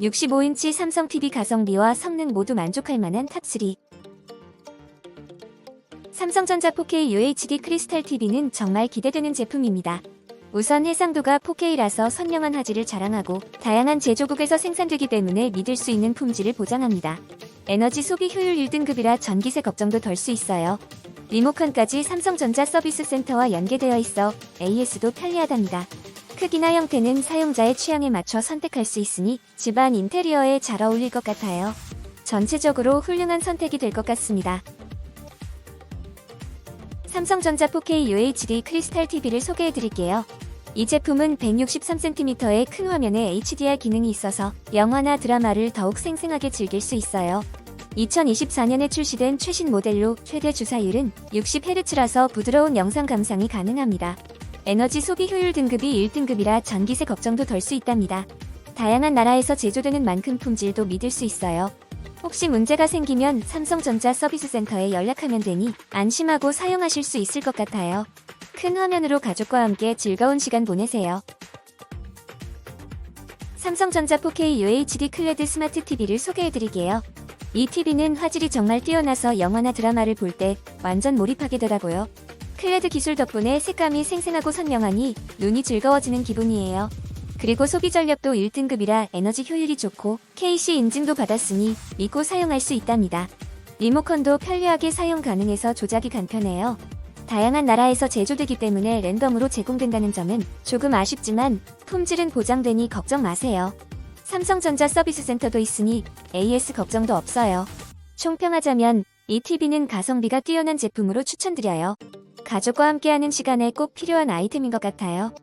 65인치 삼성 TV 가성비와 성능 모두 만족할 만한 탑3. 삼성전자 4K UHD 크리스탈 TV는 정말 기대되는 제품입니다. 우선 해상도가 4K라서 선명한 화질을 자랑하고 다양한 제조국에서 생산되기 때문에 믿을 수 있는 품질을 보장합니다. 에너지 소비 효율 1등급이라 전기세 걱정도 덜 수 있어요. 리모컨까지 삼성전자 서비스 센터와 연계되어 있어 AS도 편리하답니다. 크기나 형태는 사용자의 취향에 맞춰 선택할 수 있으니 집안 인테리어에 잘 어울릴 것 같아요. 전체적으로 훌륭한 선택이 될 것 같습니다. 삼성전자 4K UHD 크리스탈 TV를 소개해 드릴게요. 이 제품은 163cm의 큰 화면에 HDR 기능이 있어서 영화나 드라마를 더욱 생생하게 즐길 수 있어요. 2024년에 출시된 최신 모델로 최대 주사율은 60Hz라서 부드러운 영상 감상이 가능합니다. 에너지 소비 효율 등급이 1등급이라 전기세 걱정도 덜 수 있답니다. 다양한 나라에서 제조되는 만큼 품질도 믿을 수 있어요. 혹시 문제가 생기면 삼성전자 서비스 센터에 연락하면 되니 안심하고 사용하실 수 있을 것 같아요. 큰 화면으로 가족과 함께 즐거운 시간 보내세요. 삼성전자 4K UHD 클레드 스마트 TV를 소개해드릴게요. 이 TV는 화질이 정말 뛰어나서 영화나 드라마를 볼 때 완전 몰입하게 되더라고요. 클레드 기술 덕분에 색감이 생생하고 선명하니 눈이 즐거워지는 기분이에요. 그리고 소비 전력도 1등급이라 에너지 효율이 좋고 KC 인증도 받았으니 믿고 사용할 수 있답니다. 리모컨도 편리하게 사용 가능해서 조작이 간편해요. 다양한 나라에서 제조되기 때문에 랜덤으로 제공된다는 점은 조금 아쉽지만 품질은 보장되니 걱정 마세요. 삼성전자 서비스 센터도 있으니 AS 걱정도 없어요. 총평하자면 이 TV는 가성비가 뛰어난 제품으로 추천드려요. 가족과 함께하는 시간에 꼭 필요한 아이템인 것 같아요.